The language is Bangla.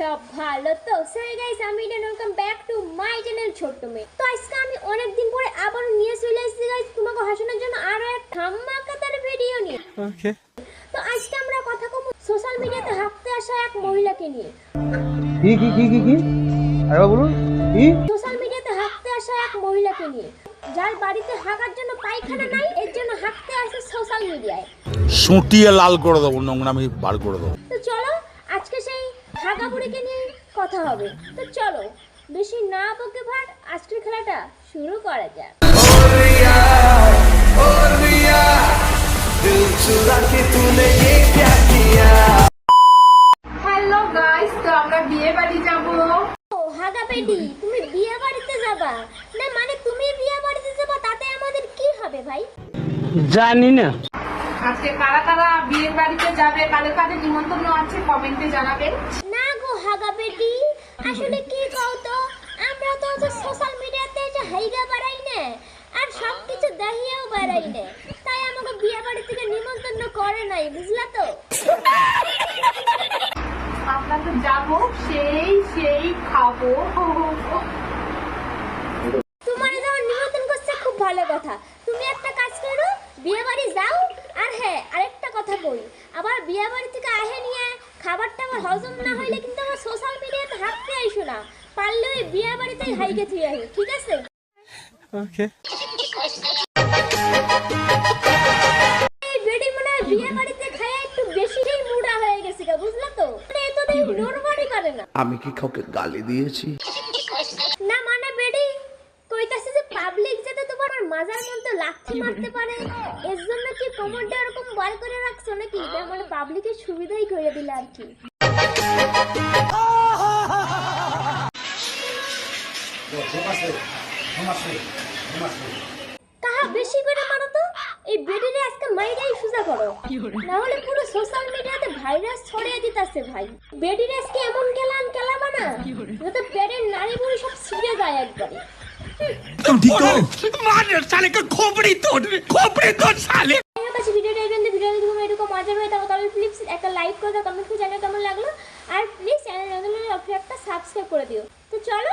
সব ভালো তো সাই গাইস আমি Eden welcome back to my channel ছোট্ট মেয়ে তো আজকে আমি অনেক দিন পরে আবার নিয়ে চলে এসেছি গাইস তোমাকে হাসানোর জন্য আরও এক ধামাকাদার ভিডিও নিয়ে। ওকে তো আজকে আমরা কথা কব সোশ্যাল মিডিয়াতে হাঁটতে আসা এক মহিলাকে নিয়ে। কি কি কি কি কি? আরে বলুন। কি? সোশ্যাল মিডিয়াতে হাঁটতে আসা এক মহিলাকে নিয়ে। যার বাড়িতে হাঁকার জন্য পায়খানা নাই এর জন্য হাঁটতে আসে সোশ্যাল মিডিয়ায় সুটিয়ে লাল করে দেবো নোংরা আমি বার করে দেবো। হাঁকা বুড়িকে নিয়ে কথা হবে। তো চলো বেশি না বকে ভাট আজকের খেলাটা শুরু করা যাক। হ্যালো গাইস তো আমরা বিয়ে বাড়ি যাব। ও হাগা তুমি বিয়ে বাড়িতে যাবা? না মানে তুমি বিয়ে বাড়িতে যাবা তাতে আমাদের কি হবে ভাই? জানি না। আজকে কারা কারা বিয়ে বাড়িতে যাবে কাদের কাদের নিমন্ত্রণ আছে কমেন্টে জানাবেন। আসলে কি কও তো আমরা তো সোশ্যাল মিডিয়াতে যে হাইগা বাড়াই না আর সব কিছু দেখিয়েও বাড়াই না তাই আমাকে বিয়ে বাড়ি থেকে নিমন্ত্রণ করে নাই বুঝলা তো? আমরা তো যাব সেই সেই খাব। তোমার যখন নিমন্ত্রণ করছে খুব ভালো কথা। তুমি একটা কাজ করো বিয়ে বাড়ি যাও আর হ্যাঁ আরেকটা কথা কই আবার বিয়ে বাড়ি থেকে আহে নিয়ে খাবারটা আমার হজম না হইলে কিন্তু সোশ্যাল মিডিয়াতে হাঁটতে আইসো না পারলে ওই বিয়ে বাড়িতেই হাইকে থুই আহি ঠিক আছে? Okay. এই বেডি মনে হয় বিয়ে বাড়িতে খায় একটু বেশিই মুডা হয়ে গেছে গা বুঝলা তো? মানে এত দিন না। আমি কি কাউকে গালি দিয়েছি? না মানে বেডি কইতাছে যে পাবলিক যাতে তোমার মাজার মধ্যে লাথি মারতে পারে এর জন্য কি কোমরটা এরকম বার করে রাখছো নাকি? তার মানে পাবলিকের সুবিধাই করে দিলে আর কি। কাহা বেশি করে মারো তো। এই বেডিরে আজকে মাইরাই সুজা করো। না হলে পুরো সোশ্যাল মিডিয়াতে ভাইরাস ছড়িয়ে দিতাছে ভাই। বেডিরে আজকে এমন খেলান খেলাবা না যাতে পেটের নারী বুড়ি সব ছিঁড়ে যায় একবারে। আমার কাছে ভিডিওটা এখান থেকে ভিডিও যদি এরকম মজার হয়ে থাকো তাহলে প্লিজ একটা লাইক করে দাও কমেন্ট করে জানাও কেমন লাগল আর প্লিজ চ্যানেল একটা সাবস্ক্রাইব করে দিও। তো চলো